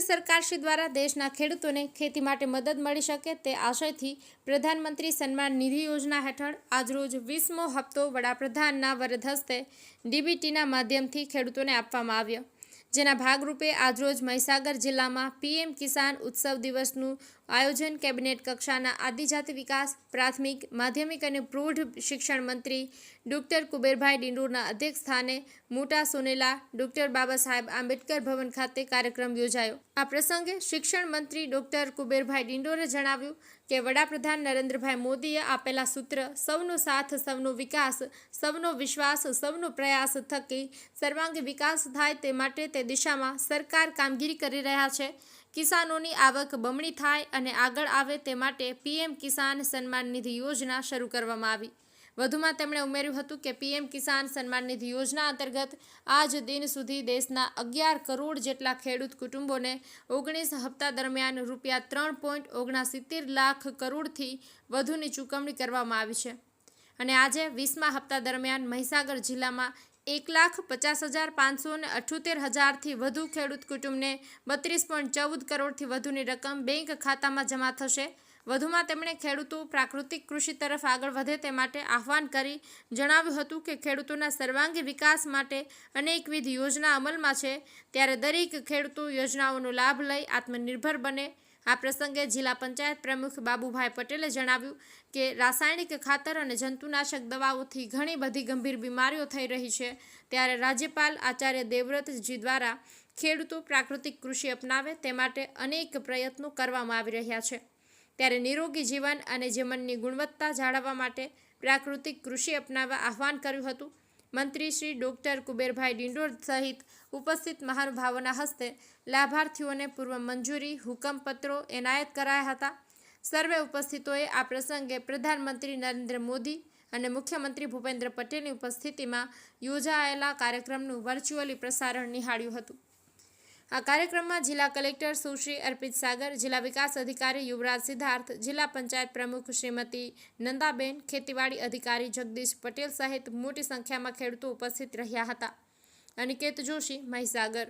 સરકારશ્રી દ્વારા દેશના ખેડૂતોને ખેતી માટે મદદ મળી શકે તે આશયથી પ્રધાનમંત્રી સન્માન નિધિ યોજના હેઠળ આજરોજ વીસમો હપ્તો વડાપ્રધાનના વરદ હસ્તે ડીબીટીના માધ્યમથી ખેડૂતોને આપવામાં આવ્યો. જેના ભાગરૂપે આજરોજ મહીસાગર જિલ્લામાં પીએમ કિસાન ઉત્સવ દિવસનું આયોજન કેબિનેટ કક્ષાના આદિજાતિ વિકાસ, પ્રાથમિક, માધ્યમિક અને પ્રૌઢ શિક્ષણ મંત્રી ડોક્ટર કુબેરભાઈ ડિંડોરના અધ્યક્ષ સ્થાને મોટા સોનેલા ડોક્ટર બાબા સાહેબ આંબેડકર ભવન ખાતે કાર્યક્રમ યોજાયો. આ પ્રસંગે શિક્ષણ મંત્રી ડોક્ટર કુબેરભાઈ ડિંડોરે જણાવ્યું કે વડાપ્રધાન નરેન્દ્રભાઈ મોદીએ આપેલા સૂત્ર, સૌનો સાથ, સૌનો વિકાસ, સૌનો વિશ્વાસ, સૌનો પ્રયાસ થકી સર્વાંગી વિકાસ થાય તે માટે તે દિશામાં સરકાર કામગીરી કરી રહ્યા છે. કિસાનોની આવક બમણી થાય અને આગળ આવે તે માટે પીએમ કિસાન સન્માન નિધિ યોજના શરૂ કરવામાં આવી. વધુમાં તેમણે ઉમેર્યું હતું કે પીએમ કિસાન સન્માન નિધિ યોજના અંતર્ગત આજ દિન સુધી દેશના અગિયાર કરોડ જેટલા ખેડૂત કુટુંબોને ઓગણીસ હપ્તા દરમિયાન રૂપિયા ત્રણ પોઈન્ટ ઓગણસિત્તેર લાખ કરોડથી વધુની ચૂકવણી કરવામાં આવી છે. અને આજે વીસમા હપ્તા દરમિયાન મહીસાગર જિલ્લામાં એક લાખ પચાસ હજાર પાંચસો ને અઠ્યોતેર હજારથી વધુ ખેડૂત કુટુંબને બત્રીસ પોઈન્ટ ચૌદ કરોડથી વધુની રકમ બેંક ખાતામાં જમા થશે. વધુમાં તેમણે ખેડૂતો પ્રાકૃતિક કૃષિ તરફ આગળ વધે તે માટે આહવાન કરી જણાવ્યું હતું કે ખેડૂતોના સર્વાંગી વિકાસ માટે અનેકવિધ યોજના અમલમાં છે. ત્યારે દરેક ખેડૂતો યોજનાઓનો લાભ લઈ આત્મનિર્ભર બને. આ પ્રસંગે જિલ્લા પંચાયત પ્રમુખ બાબુભાઈ પટેલે જણાવ્યું કે રાસાયણિક ખાતર અને જંતુનાશક દવાઓથી ઘણી બધી ગંભીર બીમારીઓ થઈ રહી છે. ત્યારે રાજ્યપાલ આચાર્ય દેવવ્રતજી દ્વારા ખેડૂતો પ્રાકૃતિક કૃષિ અપનાવે તે માટે અનેક પ્રયત્નો કરવામાં આવી રહ્યા છે. ત્યારે નિરોગી જીવન અને જીવનની ગુણવત્તા જાળવવા માટે પ્રાકૃતિક કૃષિ અપનાવવા આહવાન કર્યું હતું. મંત્રી શ્રી ડોક્ટર કુબેરભાઈ ડિંડોર સહિત ઉપસ્થિત મહાનુભાવોના હસ્તે લાભાર્થીઓને પૂર્વ મંજૂરી, હુકમપત્રો એનાયત કરાયા હતા. સર્વે ઉપસ્થિતોએ આ પ્રસંગે પ્રધાનમંત્રી નરેન્દ્ર મોદી અને મુખ્યમંત્રી ભૂપેન્દ્ર પટેલની ઉપસ્થિતિમાં યોજાયેલા કાર્યક્રમનું વર્ચ્યુઅલી પ્રસારણ નિહાળ્યું હતું. આ કાર્યક્રમમાં જિલ્લા કલેક્ટર સુશ્રી અર્પિત સાગર, જિલ્લા વિકાસ અધિકારી યુવરાજ સિદ્ધાર્થ, જિલ્લા પંચાયત પ્રમુખ શ્રીમતી નંદાબેન, ખેતીવાડી અધિકારી જગદીશ પટેલ સહિત મોટી સંખ્યામાં ખેડૂતો ઉપસ્થિત રહ્યા હતા. અનિકેત જોશી, મહીસાગર.